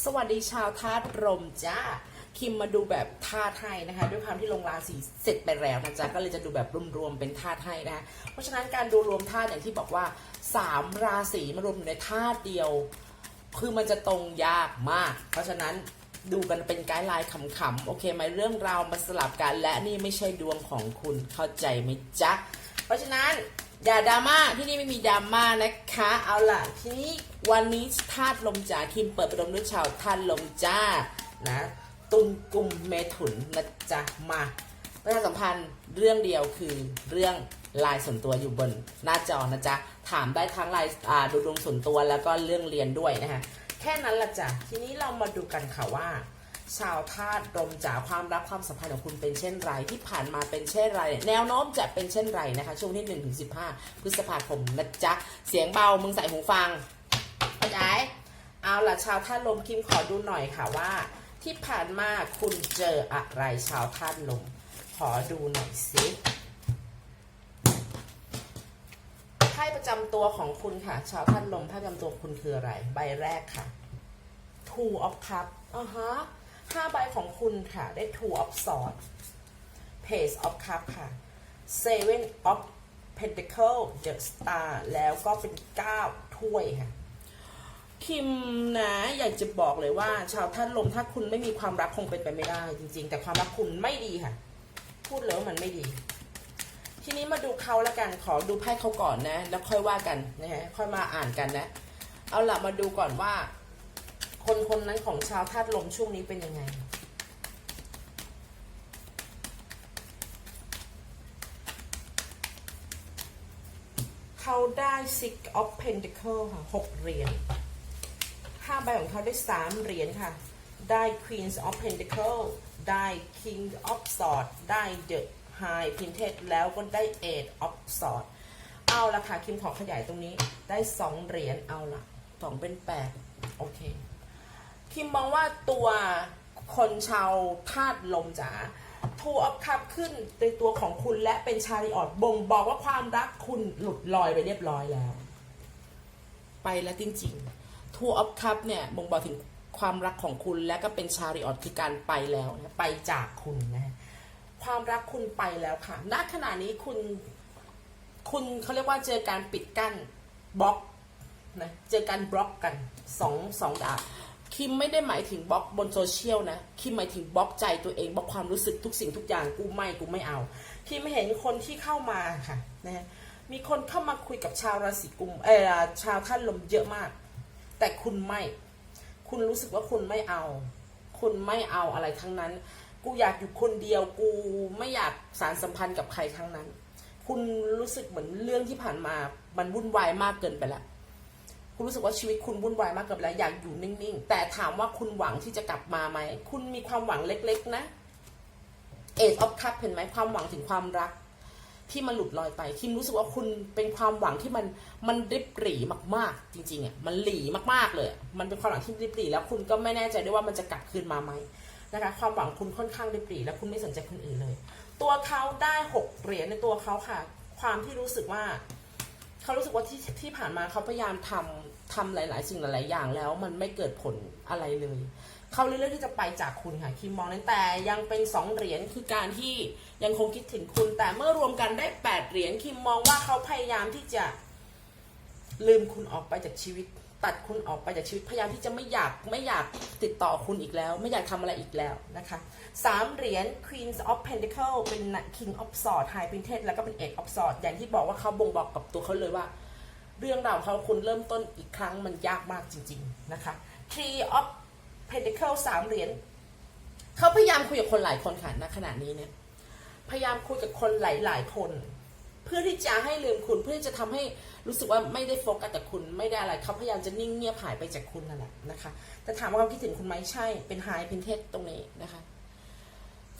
สวัสดีชาวธาตุลมจ้าคิมมาดูแบบธาตุให้นะคะ ด้วยความที่ลงราศีเสร็จไปแล้วนะจ๊ะก็เลยจะดูแบบรวมๆเป็นธาตุให้นะคะเพราะฉะนั้นการดูรวมธาตุอย่างที่บอกว่าสามราศีมารวมอยู่ในธาตุเดียว คือมันจะตรงยากมาก เพราะฉะนั้นดูกันเป็นไกด์ไลน์ขำๆโอเคไหมเรื่องราวมาสลับกัน และนี่ไม่ใช่ดวงของคุณเข้าใจไหมจ๊ะเพราะฉะนั้นอย่าดราม่าที่นี่ไม่มีดราม่านะคะ เอาล่ะทีนี้ วันนี้ธาตุลมจ๋าคิมเปิดประดมด้วยชาวธาตุลมจ้านะตุลกลุ่มเมถุนนะจ๊ะมาประชาสัมพันธ์เรื่องเดียวคือเรื่องลายส่วนตัวอยู่บนหน้าจอนะจ๊ะถามได้ทั้งลน์อ่าดูดวงส่วนตัวแล้วก็เรื่องเรียนด้วยนะคะแค่นั้นละจ้ะทีนี้เรามาดูกันค่ะว่า ชาวธาตุลมจ๋าความรักความสัมพันธ์ของคุณเป็นเช่นไรที่ผ่านมาเป็นเช่นไร แนวโน้มจะเป็นเช่นไรนะคะ ช่วงที่1นถึงสิพฤษภาคมนะจ๊ะเสียงเบามึงใส่หูฟัง เอาล่ะชาวธาตุลมคิมขอดูหน่อยค่ะว่า ที่ผ่านมาคุณเจออะไรชาวธาตุลม ขอดูหน่อยสิไพ่ประจำตัวของคุณค่ะ ชาวธาตุลมไพ่ประจำตัวคุณคืออะไร ใบแรกค่ะ two of cup อ่าฮะห้าใบของคุณค่ะ ได้ two of sword page of cup ค่ะ seven of pentacle the star แล้วก็เป็นเก้าถ้วยค่ะ คิมนะอยากจะบอกเลยว่า ชาวท่านลมถ้าคุณไม่มีความรักคงเป็นไปไม่ได้ จริง ๆ แต่ความรักคุณไม่ดีค่ะ พูดเลยว่ามันไม่ดี ทีนี้มาดูเขาแล้วกันขอดูไพ่เขาก่อนนะ แล้วค่อยว่ากันนะฮะค่อยมาอ่านกันนะ เอาล่ะมาดูก่อนว่า คนคนนั้นของชาวธาตุลมช่วงนี้เป็นยังไงเขาได้ six of pentacle ค่ะหกเหรียญ ห้าใบของเขาได้สามเหรียญค่ะ ได้ queens of pentacle ได้ king of sword ได้ the high printed แล้วก็ได้ eight of sword เอาละค่ะ คิมขอขยายตรงนี้ได้สองเหรียญเอาละสองเป็นแปดโอเค คิมมองว่าตัวคนชาวธาตุลมจ๋าทูอัพคับขึ้นในตัวของคุณและเป็นชาริออดบ่งบอกว่าความรักคุณหลุดลอยไปเรียบร้อยแล้ว ไปแล้วจริง ๆ ทูอัพคับเนี่ยบ่งบอกถึงความรักของคุณและก็เป็นชาริออดคือการไปแล้วนะไปจากคุณนะความรักคุณไปแล้วค่ะณขณะนี้คุณ คุณเขาเรียกว่าเจอการปิดกั้นบล็อกนะเจอการบล็อกกันสองสองดาวคิมไม่ได้หมายถึงบล็อกบนโซเชียลนะคิมหมายถึงบล็อกใจตัวเองบล็อกความรู้สึกทุกสิ่งทุกอย่างกูไม่กูไม่เอาคิมเห็นคนที่เข้ามาค่ะนะมีคนเข้ามาคุยกับชาวราศีกุมเออชาวท่านลมเยอะมาก แต่คุณไม่ คุณรู้สึกว่าคุณไม่เอา คุณไม่เอาอะไรทั้งนั้น กูอยากอยู่คนเดียว กูไม่อยากสารสัมพันธ์กับใครทั้งนั้น คุณรู้สึกเหมือนเรื่องที่ผ่านมา มันวุ่นวายมากเกินไปแล้วคุณรู้สึกว่าชีวิตคุณวุ่นวายมากเกินไปแล้วอยากอยู่นิ่งๆ แต่ถามว่าคุณหวังที่จะกลับมาไหม คุณมีความหวังเล็กๆนะเอ e อ f คัพเห็นไหมความหวังถึงความรัก ที่มันหลุดลอยไปคิมรู้สึกว่าคุณเป็นความหวังที่มันมันริบหรี่มากๆ จริงๆอะมันหลีมากๆเลย มันเป็นความหวังที่ริบหรี่แล้วคุณก็ไม่แน่ใจด้วยว่ามันจะกลับคืนมาไหมนะคะความหวังคุณค่อนข้างริบหรี่แล้วคุณไม่สนใจคนอื่นเลย ตัวเขาได้หกเหรียญในตัวเขาค่ะ ความที่รู้สึกว่าเขารู้สึกว่าที่ที่ผ่านมาเขาพยายามทำทำหลาย ๆ สิ่งหลาย ๆ อย่างแล้ว มันไม่เกิดผลอะไรเลย เขาเลือกที่จะไปจากคุณค่ะคิมมองนั้นแต่ยังเป็นสองเหรียญคือการที่ยังคงคิดถึงคุณ แต่เมื่อรวมกันได้แปดเหรียญคิมมองว่าเขาพยายามที่จะลืมคุณออกไปจากชีวิต ตัดคุณออกไปจากชีวิตพยายามที่จะไม่อยากไม่อยากติดต่อคุณอีกแล้ว ไม่อยากทำอะไรอีกแล้วนะคะสามเหรียญ Queen of Pentacle เป็น King of Swords High Printed แล้วก็เป็น Eight of Swords อย่างที่บอกว่าเขาบ่งบอกกับตัวเขาเลยว่า เรื่องราวเขาคุณเริ่มต้นอีกครั้งมันยากมากจริง ๆ นะคะ Three of Pentacle สามเหรียญเขาพยายามคุยกับคนหลายคนค่ะณขณะนี้เนี่ย พยายามคุยกับคนหลายๆคน เพื่อที่จะให้ลืมคุณ เพื่อที่จะทำให้รู้สึกว่าไม่ได้โฟกัสกับคุณไม่ได้อะไรเขาพยายามจะนิ่งเงียบหายไปจากคุณนั่นแหละนะคะ แต่ถามว่าเขาคิดถึงคุณไหมใช่เป็นไฮพินเทสตรงนี้นะคะ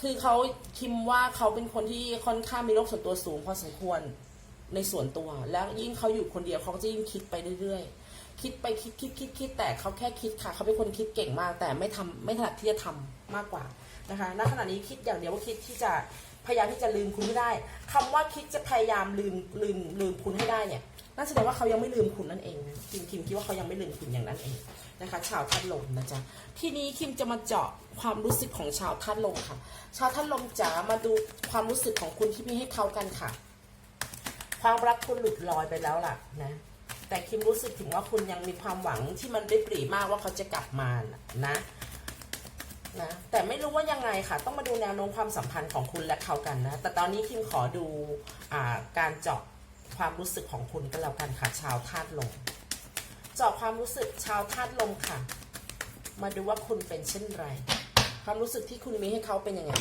คือเขาคิมว่าเขาเป็นคนที่ค่อนข้างมีโลกส่วนตัวสูงพอสมควรในส่วนตัว แล้วยิ่งเขาอยู่คนเดียวเขาก็จะยิ่งคิดไปเรื่อยๆ คิดไปคิดคิดคิดคิดแต่เขาแค่คิดค่ะ เขาเป็นคนคิดเก่งมาก แต่ไม่ทำไม่ถนัดที่จะทำมากกว่านะคะณขณะนี้คิดอย่างเดียวว่าคิดที่จะพยายามที่จะลืมคุณให้ได้คำว่าคิดจะพยายามลืมลืมลืมคุณให้ได้เนี่ยนั่นแสดงว่าเขายังไม่ลืมคุณนั่นเองคิมคิมคิดว่าเขายังไม่ลืมคุณอย่างนั้นเองนะคะ ชาวธาตุลมนะจ๊ะทีนี้คิมจะมาเจาะความรู้สึกของชาวธาตุลมค่ะ ชาวธาตุลมจ๋ามาดูความรู้สึกของคุณที่มีให้เขากันค่ะ ความรักคุณหลุดลอยไปแล้วล่ะนะ แต่คิมรู้สึกถึงว่าคุณยังมีความหวังที่มันได้ปรีมากว่าเขาจะกลับมานะนะแต่ไม่รู้ว่ายังไงค่ะ ต้องมาดูแนวโน้มความสัมพันธ์ของคุณและเขากันนะ แต่ตอนนี้คิมขอดูอการเจาะความรู้สึกของคุณกันแล้วกันค่ะ ชาวธาตุลมเจาะความรู้สึกชาวธาตุลมค่ะ มาดูว่าคุณเป็นเช่นไร ความรู้สึกที่คุณมีให้เขาเป็นยังไง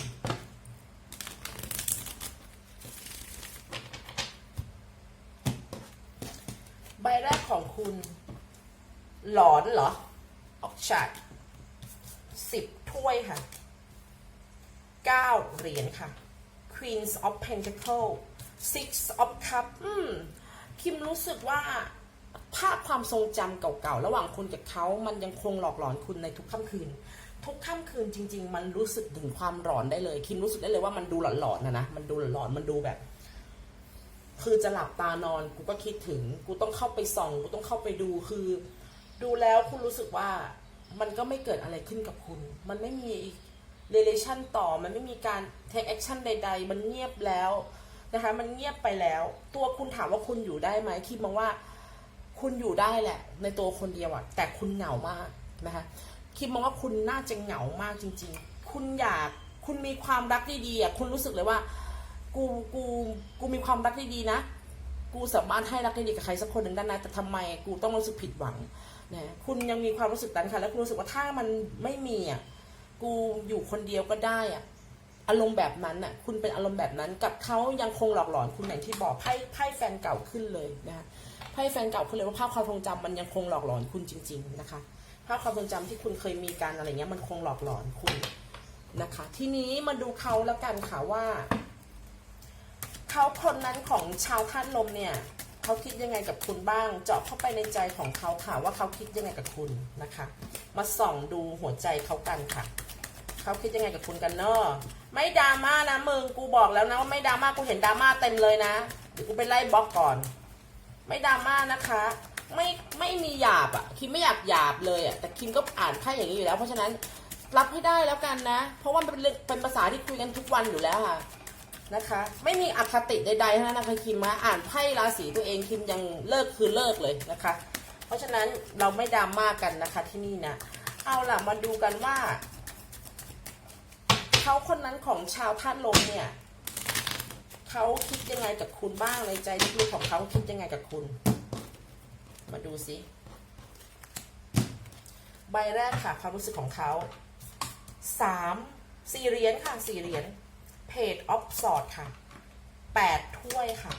ใบแรกของ คุณ หลอนเหรอ ออกฉากสิบถ้วยค่ะเก้าเหรียญค่ะ Queens of Pentacle Six of Cup อืม คิมรู้สึกว่าภาพความทรงจำเก่าๆ ระหว่างคุณกับเขา มันยังคงหลอกหลอนคุณในทุกค่ำคืน ทุกค่ำคืนจริง ๆ มันรู้สึกถึงความหลอนได้เลย คิมรู้สึกได้เลยว่ามันดูหลอนๆนะนะ มันดูหลอนๆมันดูแบบ คือจะหลับตานอนกูก็คิดถึง กูต้องเข้าไปส่อง กูต้องเข้าไปดูคือ ดูแล้วคุณรู้สึกว่ามันก็ไม่เกิดอะไรขึ้นกับคุณ มันไม่มี relation ต่อ มันไม่มีการ take action ใด ๆ มันเงียบแล้วนะคะ มันเงียบไปแล้ว ตัวคุณถามว่าคุณอยู่ได้ไหมคิดมองว่า คุณอยู่ได้แหละ ในตัวคนเดียวอะแต่คุณเหงามากนะคะคิดมองว่าคุณน่าจะเหงามากจริง ๆ คุณอยาก คุณมีความรักดีๆอะคุณรู้สึกเลยว่า กูกูกูมีความรักดีๆนะ กูสามารถให้รักดีๆกับใครสักคนหนึ่งได้นะแต่ทำไมกูต้องรู้สึกผิดหวังนะคุณยังมีความรู้สึกนั้นค่ะ แล้วคุณรู้สึกว่าถ้ามันไม่มีอะกูอยู่คนเดียวก็ได้อะอารมณ์แบบนั้นน่ะ คุณเป็นอารมณ์แบบนั้นกับเขายังคงหลอกหลอนคุณอย่างที่บอกไพ่ไพ่แฟนเก่าขึ้นเลยนะคะไพ่แฟนเก่าขึ้นเลยว่าภาพความทรงจำมันยังคงหลอกหลอนคุณจริง ๆ นะคะภาพความทรงจำที่คุณเคยมีการอะไรเงี้ยมันคงหลอกหลอนคุณนะคะ ทีนี้มาดูเขาแล้วกันค่ะว่า เขาคนนั้นของชาวธาตุลมเนี่ยเขาคิดยังไงกับคุณบ้าง เจาะเข้าไปในใจของเขาค่ะว่าเขาคิดยังไงกับคุณนะคะ มาส่องดูหัวใจเขากันค่ะเขาคิดยังไงกับคุณกันเนอะไม่ดราม่านะมึงกูบอกแล้วนะว่าไม่ดราม่ากูเห็นดราม่าเต็มเลยนะเดี๋ยวกูไปไล่บล็อกก่อน ไม่ดราม่านะคะ ไม่ไม่มีหยาบอะ่ะคิมไม่อยากหยาบเลยอะ่ะแต่คิมก็อ่านไพ่อย่างนี้อยู่แล้ว เพราะฉะนั้นรับให้ได้แล้วกันนะ เพราะว่ามันเป็นเรื่องเป็นภาษาที่คุยกันทุกวันอยู่แล้วค่ะ นะคะ ไม่มีอคติใดๆทั้งนั้นนะคะคิมมาอ่านไพ่ราศีตัวเองคิมยังเลิกคือเลิกเลยนะคะ เพราะฉะนั้นเราไม่ดราม่ากันนะคะที่นี่นะเอาล่ะมาดูกันว่าเขาคนนั้นของชาวธาตุลมเนี่ยเขาคิดยังไงกับคุณบ้างในใจลึกๆของเขาคิดยังไงกับคุณ มาดูสิใบแรกค่ะความรู้สึกของเขาสามสี่เหรียญค่ะสี่เหรียญ เพจออฟสอดค่ะ 8 ถ้วยค่ะ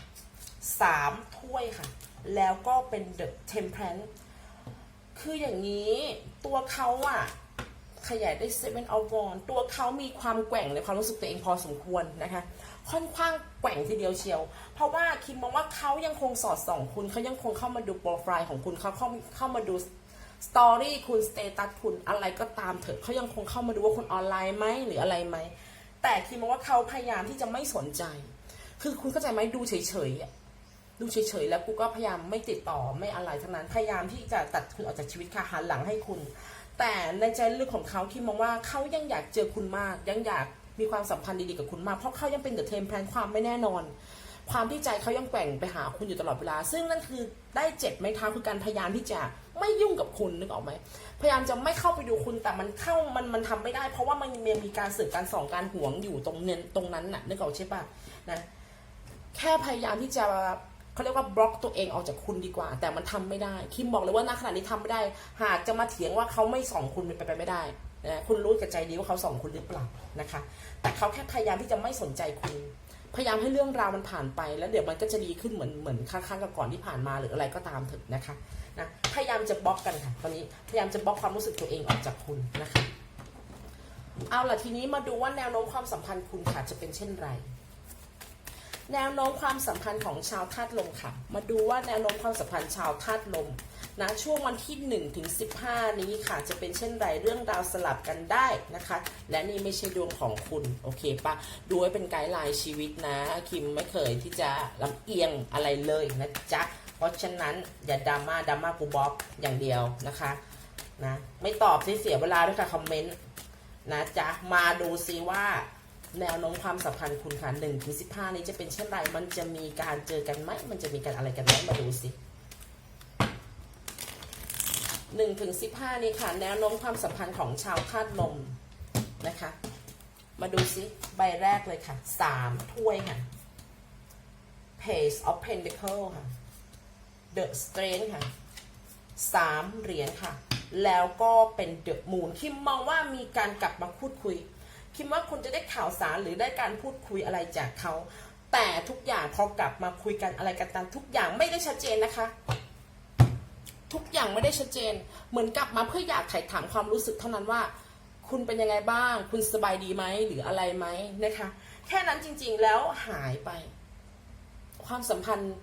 3 ถ้วยค่ะ แล้วก็เป็นเดอะเทมเพลนคืออย่างนี้ตัวเขาอะขยายได้ Seven of Wands ตัวเขามีความแกว่งในความรู้สึกตัวเองพอสมควรนะคะ ค่อนข้างแกว่งทีเดียวเชียว เพราะว่าคิมมองว่าเขายังคงสอดส่องคุณเขายังคงเข้ามาดูโปรไฟล์ของคุณเขาเข้าเข้ามาดูสตอรี่คุณสเตตัสคุณอะไรก็ตามเถอะเขายังคงเข้ามาดูว่าคุณออนไลน์ไหมหรืออะไรไหม แต่คิดมาว่าเขาพยายามที่จะไม่สนใจ คือคุณเข้าใจไหมดูเฉยๆอะดูเฉยๆ แล้วกูก็พยายามไม่ติดต่อไม่อะไรทั้งนั้น พยายามที่จะตัดคุณออกจากชีวิตค่ะหันหลังให้คุณ แต่ในใจลึกของเขาคิดมองว่าเขายังอยากเจอคุณมาก ยังอยากมีความสัมพันธ์ดีๆกับคุณมาก เพราะเขายังเป็นเดอะเทมแพลนความไม่แน่นอน ความที่ใจเขายังแกว่งไปหาคุณอยู่ตลอดเวลา ซึ่งนั่นคือได้เจ็บไหมเท้าคือการพยายามที่จะ ไม่ยุ่งกับคุณนึกออกไหมพยายามจะไม่เข้าไปดูคุณแต่มันเข้ามันมันทำไม่ได้ เพราะว่ามันยังมีการสืบการส่องการหวงอยู่ตรงเน้นตรงนั้นน่ะนึกออกใช่ปะนะแค่พยายามที่จะเขาเรียกว่าบล็อกตัวเองออกจากคุณดีกว่า แต่มันทำไม่ได้คิมบอกเลยว่าณขณะนี้ทำไม่ได้ หากจะมาเถียงว่าเขาไม่ส่องคุณเป็นไปไม่ได้นะคุณรู้กับใจดีว่าเขาส่องคุณหรือเปล่านะคะ แต่เขาแค่พยายามที่จะไม่สนใจคุณ พยายามให้เรื่องราวมันผ่านไป แล้วเดี๋ยวมันก็จะดีขึ้นเหมือนเหมือนครั้งๆก่อนที่ผ่านมาหรืออะไรก็ตามเถอะนะคะ นะพยายามจะบล็อกกันค่ะตอนนี้พยายามจะบล็อกความรู้สึกตัวเองออกจากคุณนะคะเอาล่ะทีนี้มาดูว่าแนวโน้มความสัมพันธ์คุณค่ะจะเป็นเช่นไร แนวโน้มความสัมพันธ์ของชาวธาตุลมค่ะ มาดูว่าแนวโน้มความสัมพันธ์ชาวธาตุลมนะช่วงวันที่1ถึง15นี้ค่ะจะเป็นเช่นไรเรื่องราวสลับกันได้นะคะ และนี่ไม่ใช่ดวงของคุณโอเคปะดูไว้เป็นไกด์ไลน์ชีวิตนะ คิมไม่เคยที่จะลำเอียงอะไรเลยนะจ๊ะ เพราะฉะนั้นอย่าดราม่าดราม่ากูบล็อกอย่างเดียวนะคะนะไม่ตอบสิเสียเวลาด้วยค่ะคอมเมนต์นะจ๊ะมาดูซิว่าแนวโน้มความสัมพันธ์คุณค่ะหนึ่งถึงสิบห้านี้จะเป็นเช่นไร มันจะมีการเจอกันไหม มันจะมีการอะไรกันไหมมาดูสิหนึ่งถึงสิบห้านี้ค่ะ แนวโน้มความสัมพันธ์ของชาวคาดลมนะคะ มาดูซิใบแรกเลยค่ะสามถ้วยค่ะ Page of Pentacle ค่ะ The Strength ค่ะสามเหรียญค่ะ แล้วก็เป็น The Moon คิมมองว่ามีการกลับมาพูดคุย คิมว่าคุณจะได้ข่าวสารหรือได้การพูดคุยอะไรจากเขา แต่ทุกอย่างพอกลับมาคุยกันอะไรกันตามทุกอย่างไม่ได้ชัดเจนนะคะ ทุกอย่างไม่ได้ชัดเจน เหมือนกลับมาเพื่ออยากไถ่ถามความรู้สึกเท่านั้นว่า คุณเป็นยังไงบ้าง คุณสบายดีไหมหรืออะไรไหมนะคะ แค่นั้นจริง ๆแล้วหายไป ความสัมพันธ์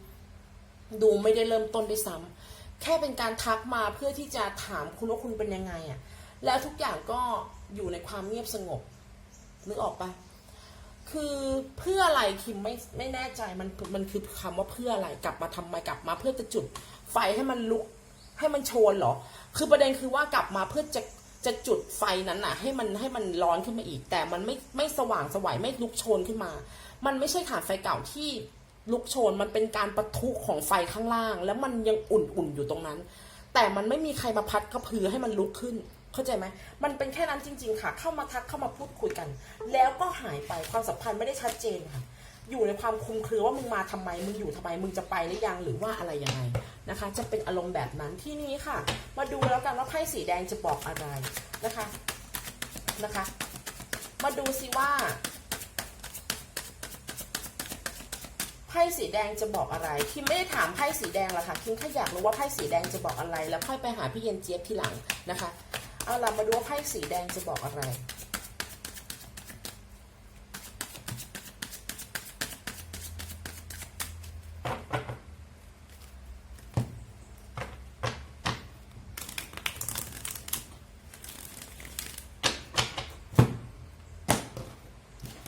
ดูไม่ได้เริ่มต้นด้วยซ้ำแค่เป็นการทักมาเพื่อที่จะถามคุณว่าคุณเป็นยังไงอะ่ะแล้วทุกอย่างก็อยู่ในความเงียบสงบนึกออกปะคือเพื่ออะไรคิมไม่ไม่แน่ใจมันมันคือคำว่าเพื่ออะไรกลับมาทำไมกลับมาเพื่อจะจุด ไฟให้มันลุกให้มันโชนเหรอ คือประเด็นคือว่ากลับมาเพื่อจะจะจุดไฟนั้นน่ะ ให้มันให้มันร้อนขึ้นมาอีก แต่มันไม่ไม่สว่างสวายไม่ลุกโชนขึ้นมา มันไม่ใช่ฐานไฟเก่าที่ ลุกโชนมันเป็นการประทุของไฟข้างล่าง แล้วมันยังอุ่นๆอยู่ตรงนั้น แต่มันไม่มีใครมาพัดกระพือให้มันลุกขึ้น เข้าใจไหมมันเป็นแค่นั้นจริง ๆ ค่ะ เข้ามาทักเข้ามาพูดคุยกัน แล้วก็หายไปความสัมพันธ์ไม่ได้ชัดเจนค่ะ อยู่ในความคลุมเครือว่ามึงมาทำไมมึงอยู่ทำไมมึงจะไปหรือยังหรือว่าอะไรยังไงนะคะ จะเป็นอารมณ์แบบนั้นที่นี้ค่ะ มาดูแล้วกันว่าไพ่สีแดงจะบอกอะไรนะคะนะคะ มาดูสิว่า ไพ่สีแดงจะบอกอะไรคิมไม่ได้ถามไพ่สีแดงหรอกค่ะคิมแค่อยากรู้ว่าไพ่สีแดงจะบอกอะไร แล้วค่อยไปหาพี่เย็นเจี๊ยบทีหลังนะคะ เอาล่ะมาดูว่าไพ่สีแดงจะบอกอะไร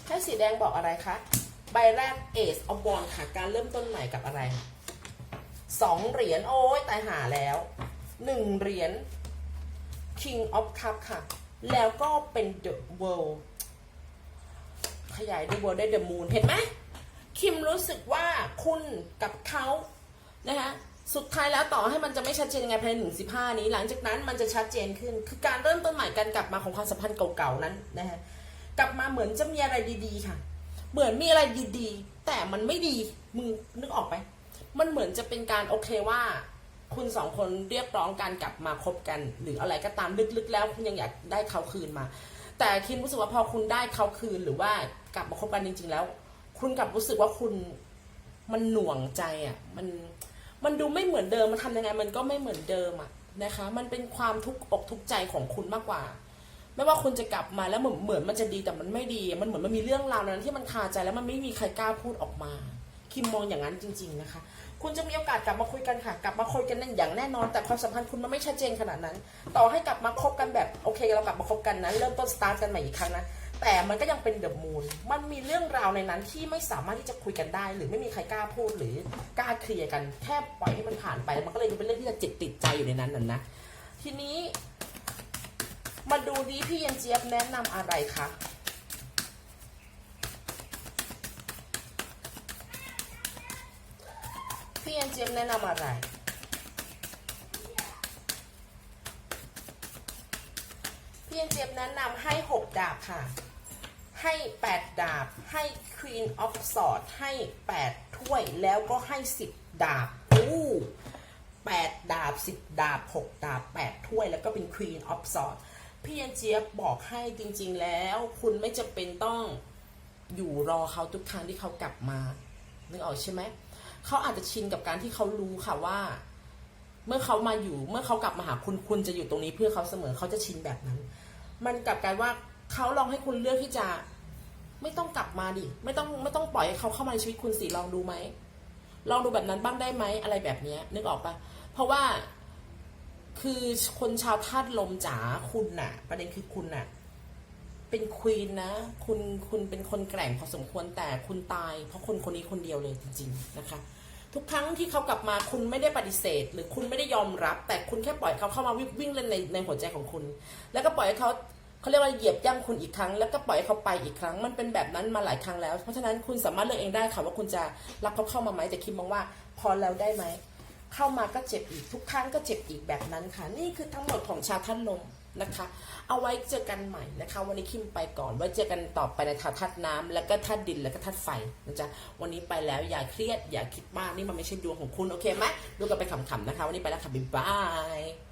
ไพ่สีแดงบอกอะไรคะ ใบแรก Ace of Wands ค่ะ การเริ่มต้นใหม่กับอะไรสองเหรียญโอ้ยตายหาแล้วหนึ่งเหรียญ King of Cup ค่ะ แล้วก็เป็น The World ขยาย The World ได้ The Moon เห็นไหม คิมรู้สึกว่าคุณกับเขานะคะสุดท้ายแล้วต่อให้มันจะไม่ชัดเจนยังไงภายในหนึ่งสิบห้านี้ หลังจากนั้นมันจะชัดเจนขึ้น คือการเริ่มต้นใหม่การกลับมาของความสัมพันธ์เก่าๆนั้นนะคะกลับมาเหมือนจะมีอะไรดีๆค่ะ เหมือนมีอะไรดีๆ แต่มันไม่ดีมึงนึกออกไหมมันเหมือนจะเป็นการโอเคว่า คุณสองคนเรียกร้องการกลับมาคบกัน หรืออะไรก็ตามลึกๆ แล้วคุณยังอยากได้เขาคืนมา แต่คิดรู้สึกว่าพอคุณได้เขาคืนหรือว่ากลับมาคบกันจริง ๆ แล้ว คุณกลับรู้สึกว่าคุณมันหน่วงใจอะมันมันดูไม่เหมือนเดิมมันทำยังไง มันก็ไม่เหมือนเดิมอะนะคะ มันเป็นความทุกข์อกทุกข์ใจของคุณมากกว่า ไม่ว่าคุณจะกลับมาแล้วเหมือนเหมือนมันจะดีแต่มันไม่ดี มันเหมือนมันมีเรื่องราวนั้นที่มันคาใจแล้วมันไม่มีใครกล้าพูดออกมา คิมมองอย่างนั้นจริง ๆนะคะ คุณจะมีโอกาสกลับมาคุยกันค่ะ กลับมาคุยกันนั่นอย่างแน่นอน แต่ความสัมพันธ์คุณมันไม่ชัดเจนขนาดนั้น ต่อให้กลับมาคบกันแบบโอเค เรากลับมาคบกันนะเริ่มต้นสตาร์ทกันใหม่อีกครั้งนะแต่มันก็ยังเป็นเดอะมูนมันมีเรื่องราวในนั้นที่ไม่สามารถที่จะคุยกันได้ หรือไม่มีใครกล้าพูดหรือกล้าเคลียร์กันแค่ปล่อยให้มันผ่านไป มันก็เลยเป็นเรื่องที่จะจิตติดใจอยู่ในนั้นน่ะนะทีนี้ มาดูดีพี่เย็นเจี๊ยบแนะนำอะไรคะพี่เย็นเจี๊ยบแนะนำอะไรพี่เย็นเจี๊ยบแนะนำให้หกดาบค่ะ ให้แปดดาบ ให้ Queen of Swords ให้แปดถ้วยแล้วก็ให้สิบดาบอู้แปดดาบสิบดาบหกดาบแปดถ้วยแล้วก็เป็น Queen of Swords พี่เย็นเจี๊ยบบอกให้จริง ๆ แล้ว คุณไม่จำเป็นต้องอยู่รอเขาทุกครั้งที่เขากลับมานึกออกใช่ไหมเขาอาจจะชินกับการที่เขารู้ค่ะว่า เมื่อเขามาอยู่ เมื่อเขากลับมาหาคุณคุณจะอยู่ตรงนี้เพื่อเขาเสมอเขาจะชินแบบนั้น มันกลับกลายว่าเขาลองให้คุณเลือกที่จะ ไม่ต้องกลับมาดิไม่ต้องไม่ต้องปล่อยให้เขาเข้ามาในชีวิตคุณสิลองดูไหมลองดูแบบนั้นบ้างได้ไหมอะไรแบบเนี้ยนึกออกปะเพราะว่า คือคนชาวธาตุลมจ๋าคุณน่ะ ประเด็นคือคุณน่ะ เป็นควีนนะ คุณคุณเป็นคนแกร่งพอสมควรแต่คุณตาย เพราะคนคนนี้คนเดียวเลยจริง ๆ นะคะ ทุกครั้งที่เขากลับมาคุณไม่ได้ปฏิเสธ หรือคุณไม่ได้ยอมรับ แต่คุณแค่ปล่อยเขาเข้ามาวิ่งวิ่งเล่นในในหัวใจของคุณ แล้วก็ปล่อยให้เขาเขาเรียกว่าเหยียบย่ำคุณอีกครั้ง แล้วก็ปล่อยให้เขาไปอีกครั้ง มันเป็นแบบนั้นมาหลายครั้งแล้ว เพราะฉะนั้นคุณสามารถเลือกเองได้ค่ะว่าคุณจะรับเขาเข้ามาไหมแต่คิมมองว่า พอแล้วได้ไหม เข้ามาก็เจ็บอีกทุกครั้งก็เจ็บอีกแบบนั้นค่ะ นี่คือทั้งหมดของชาท่านลมนะคะ เอาไว้เจอกันใหม่นะคะ วันนี้คิมไปก่อน ไว้เจอกันต่อไปในธาตุธาตุน้ำแล้วก็ธาตุดินแล้วก็ธาตุไฟนะจ๊ะวันนี้ไปแล้วอย่าเครียดอย่าคิดมากนี่มันไม่ใช่ดวงของคุณโอเคไหมดูกันไปขำๆนะคะ วันนี้ไปแล้วค่ะบ๊ายบาย